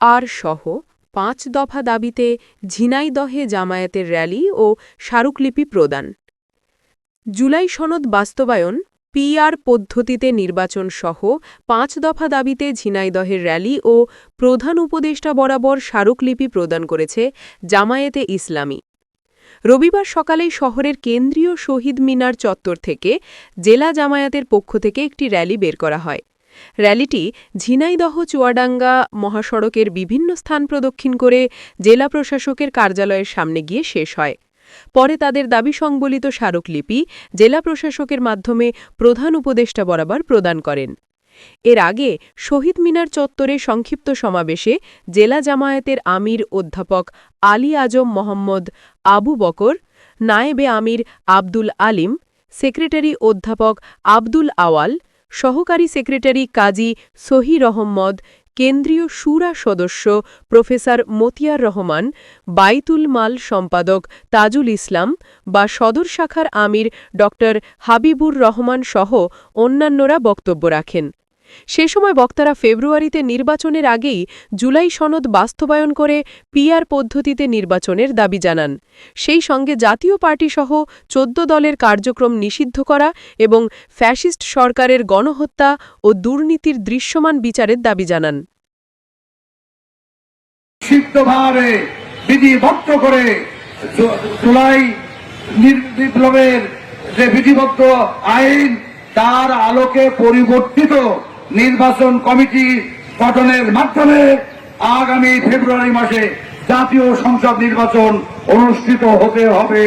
আর সহ পাঁচ দফা দাবিতে ঝিনাইদহে জামায়াতের র্যালি ও স্মারকলিপি প্রদান। জুলাই সনদ বাস্তবায়ন, পিআর পদ্ধতিতে নির্বাচন সহ পাঁচ দফা দাবিতে ঝিনাইদহের র্যালি ও প্রধান উপদেষ্টা বরাবর স্মারকলিপি প্রদান করেছে জামায়াতে ইসলামী। রবিবার সকালে শহরের কেন্দ্রীয় শহীদ মিনার চত্বর থেকে জেলা জামায়াতের পক্ষ থেকে একটি র্যালি বের করা হয়। র্যালিটি ঝিনাইদহ, চুয়াডাঙ্গা মহাসড়কের বিভিন্ন স্থান প্রদক্ষিণ করে জেলা প্রশাসকের কার্যালয়ের সামনে গিয়ে শেষ হয়। পরে তাদের দাবি সংবলিত স্মারকলিপি জেলা প্রশাসকের মাধ্যমে প্রধান উপদেষ্টা বরাবর প্রদান করেন। এর আগে শহীদ মিনার চত্বরে সংক্ষিপ্ত সমাবেশে জেলা জামায়াতের আমির অধ্যাপক আলী আজম মোহাম্মদ আবু বকর, নায়েবে আমির আব্দুল আলিম, সেক্রেটারি অধ্যাপক আব্দুল আওয়াল সহকারী সেক্রেটারি কাজী সহি রহম্মদ, কেন্দ্রীয় সুরা সদস্য প্রফেসর মতিয়ার রহমান, বাইতুল মাল সম্পাদক তাজুল ইসলাম বা সদর শাখার আমির ড হাবিবুর রহমান সহ অন্যান্যরা বক্তব্য রাখেন। সে সময় বক্তারা ফেব্রুয়ারিতে নির্বাচনের আগেই জুলাই সনদ বাস্তবায়ন করে পিআর পদ্ধতিতে নির্বাচনের দাবি জানান। সেই সঙ্গে জাতীয় পার্টিসহ চোদ্দ দলের কার্যক্রম নিষিদ্ধ করা এবং ফ্যাসিস্ট সরকারের গণহত্যা ও দুর্নীতির দৃশ্যমান বিচারের দাবি জানান। করে বিপ্লবের যে বিধিবদ্ধ আইন, তার আলোকে পরিবর্তিত নির্বাচন কমিটি গঠনের মাধ্যমে আগামী ফেব্রুয়ারি মাসে জাতীয় সংসদ নির্বাচন অনুষ্ঠিত হতে হবে।